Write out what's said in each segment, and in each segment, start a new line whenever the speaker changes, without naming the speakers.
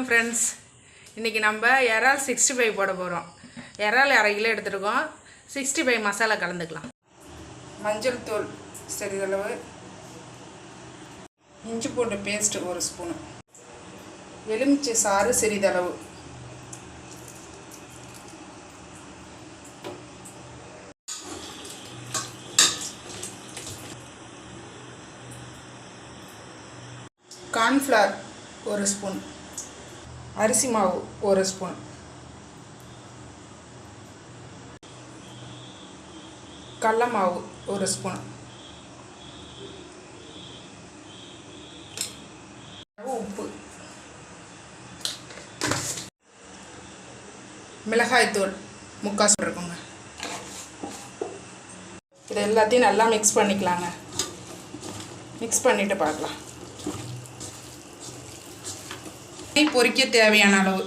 வணக்கம் ஃப்ரெண்ட்ஸ் இன்றைக்கி நம்ம இறால் சிக்ஸ்டி ஃபைவ் போட போகிறோம் இறால் அரை கிலோ எடுத்துருக்கோம். சிக்ஸ்டி ஃபைவ் மசாலா கலந்துக்கலாம். மஞ்சள் தூள் சிறிதளவு. இஞ்சி பூண்டு பேஸ்ட்டு ஒரு ஸ்பூனு எலுமிச்சை சாறு சிறிதளவு. கார்ன்ஃப்ளவர் ஒரு ஸ்பூன் அரிசி மாவு ஒரு ஸ்பூன். கடல மாவு ஒரு ஸ்பூன். உப்பு. மிளகாய்த்தூள் முக்கால் ஸ்பூன் இருக்குங்க. இது எல்லாத்தையும் நல்லா மிக்ஸ் பண்ணிக்கலாங்க. மிக்ஸ் பண்ணிவிட்டு பார்க்கலாம். எண்ணெய் பொறிக்க தேவையான அளவு.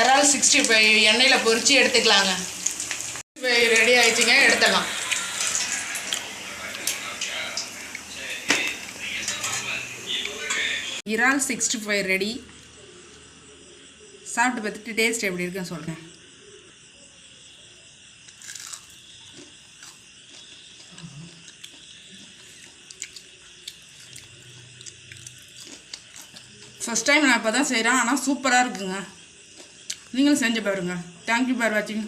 இறால் சிக்ஸ்டி ஃபைவ் எண்ணெயில் பொரித்து எடுத்துக்கலாங்க. ஃபைவ் ரெடி ஆயிடுச்சுங்க எடுத்துக்கலாம் இறால் சிக்ஸ்டி ஃபைவ் ரெடி சாப்பிட்டு பார்த்துட்டு டேஸ்ட் எப்படி இருக்குன்னு சொல்கிறேன் ஃபஸ்ட் டைம் நான் இப்போ தான் செய்கிறேன் ஆனால் சூப்பராக இருக்குங்க. நீங்களும் செஞ்சு பாருங்க. தேங்க்யூ ஃபார் வாட்சிங்